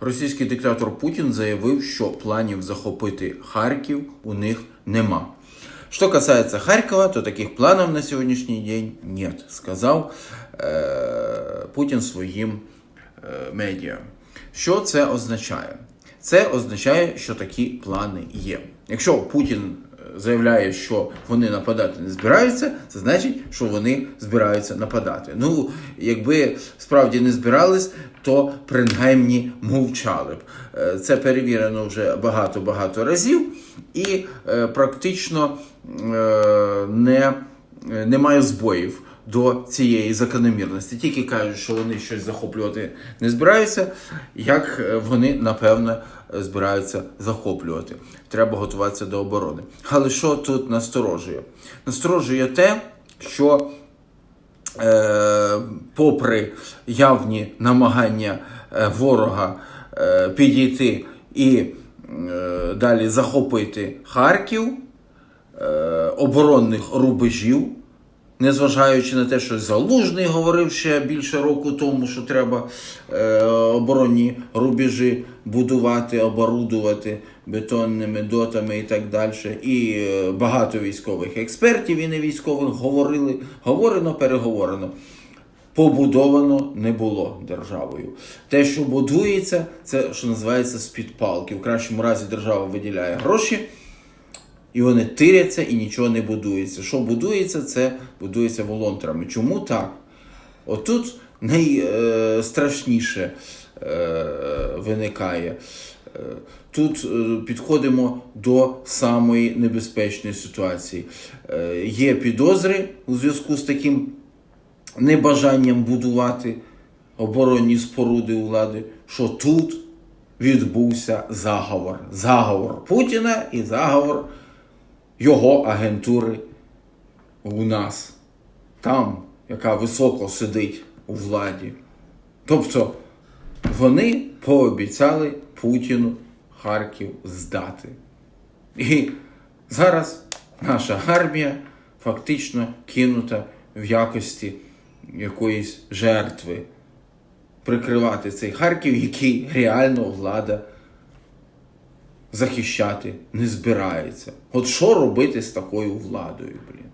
Російський диктатор Путін заявив, що планів захопити Харків у них нема. Что касается Харькова, то таких планов на сегодняшний день нет, сказав е, Путін своїм е, медіа. Що це означає? Це означає, що такі плани є. Якщо Путін заявляє, що вони нападати не збираються, це значить, що вони збираються нападати. Ну, якби справді не збирались, то принаймні мовчали б. Е, Це перевірено вже багато-багато разів, і е, практично е, не, немає збоїв до цієї закономірності. Тільки кажуть, що вони щось захоплювати не збираються, як е, вони напевно збираються захоплювати. Треба готуватися до оборони. Але що тут насторожує? Насторожує те, що е, попри явні намагання е, ворога е, підійти і е, далі захопити Харків, е, оборонних рубежів, незважаючи на те, що Залужний говорив ще більше року тому, що треба е, оборонні рубежі будувати, оборудувати бетонними дотами і так далі. І е, багато військових експертів і не військових говорили, говорено, переговорено. Побудовано не було державою. Те, що будується, це що називається з-під палки. В кращому разі держава виділяє гроші, і вони тиряться і нічого не будується. Що будується, це будується волонтерами. Чому так? Отут найстрашніше е, виникає. Е, Тут е, підходимо до самої небезпечної ситуації. Е, Є підозри у зв'язку з таким небажанням будувати оборонні споруди у влади, що тут відбувся заговор. Заговор Путіна і заговор його агентури у нас, там, яка високо сидить у владі. Тобто вони пообіцяли Путіну Харків здати. І зараз наша армія фактично кинута в якості якоїсь жертви прикривати цей Харків, який реально влада захищати не збирається. От що робити з такою владою, блін?